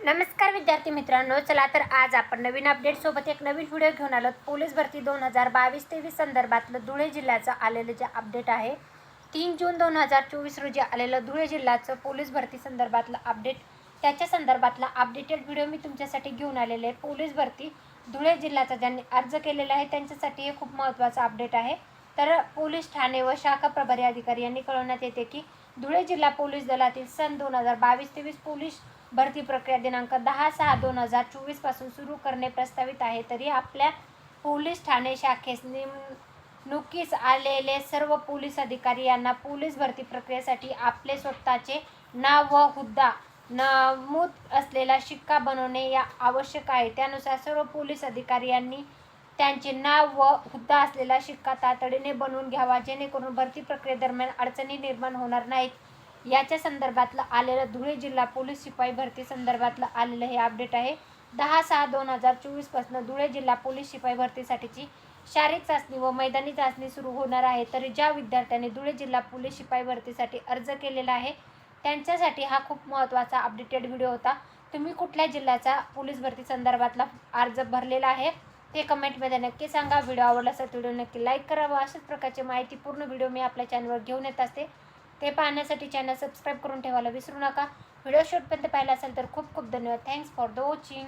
नमस्कार विद्यार्थी मित्रांनो चला तर आज आपण नवीन अपडेट सोबत एक नवीन व्हिडिओ घेऊन आलो पोलीस भरती दोन हजार बावीस तेवीस संदर्भातलं धुळे जिल्ह्याचं आलेलं जे अपडेट आहे तीन जून दोन हजार चोवीस रोजी आलेलं धुळे जिल्ह्याचं पोलीस भरती संदर्भातलं अपडेट त्याच्या संदर्भातला अपडेटेड व्हिडिओ मी तुमच्यासाठी घेऊन आलेले आहे. पोलीस भरती धुळे जिल्ह्याचा ज्यांनी अर्ज केलेला आहे त्यांच्यासाठी हे खूप महत्त्वाचं अपडेट आहे. तर पोलीस ठाणे व शाखा प्रभारी अधिकारी यांनी कळवण्यात येते की धुळे जिल्हा पोलीस दलातील सन दोन हजार बावीस तेवीस पोलीस भरती प्रक्रिया दिनांक दहा सहा दोन हजार चोवीसपासून सुरू करणे प्रस्तावित आहे. तरी आपल्या पोलीस ठाणे शाखेस नेमणुकीस आलेले सर्व पोलीस अधिकारी यांना पोलीस भरती प्रक्रियेसाठी आपले स्वतःचे नाव व हुद्दा नमूद असलेला शिक्का बनवणे या आवश्यक आहे. त्यानुसार सर्व पोलीस अधिकारी यांनी त्यांचे नाव व हुद्दा असलेला शिक्का तातडीने बनवून घ्यावा जेणेकरून भरती प्रक्रियेदरम्यान अडचणी निर्माण होणार नाहीत. याच्या संदर्भातलं आलेलं धुळे जिल्हा पोलीस शिपाई भरती संदर्भातलं आलेलं हे अपडेट आहे. दहा सहा दोन हजार चोवीसपासून धुळे जिल्हा पोलीस शिपाई भरतीसाठीची शारीरिक चाचणी व मैदानी चाचणी सुरू होणार आहे. तरी ज्या विद्यार्थ्यांनी धुळे जिल्हा पोलीस शिपाई भरतीसाठी अर्ज केलेला आहे त्यांच्यासाठी हा खूप महत्त्वाचा अपडेटेड व्हिडिओ होता. तुम्ही कुठल्या जिल्ह्याचा पोलीस भरती संदर्भातला अर्ज भरलेला आहे ते कमेंटमध्ये नक्की सांगा. व्हिडिओ आवडला असेल व्हिडिओ नक्की लाईक करा व अशाच प्रकारची माहिती पूर्ण व्हिडिओ मी आपल्या चॅनलवर घेऊन येत असते. ते पाहण्यासाठी चॅनल सबस्क्राईब करून ठेवायला विसरू नका. व्हिडिओ शूटपर्यंत पाहिला असेल तर खूप खूप धन्यवाद. Thanks for the watching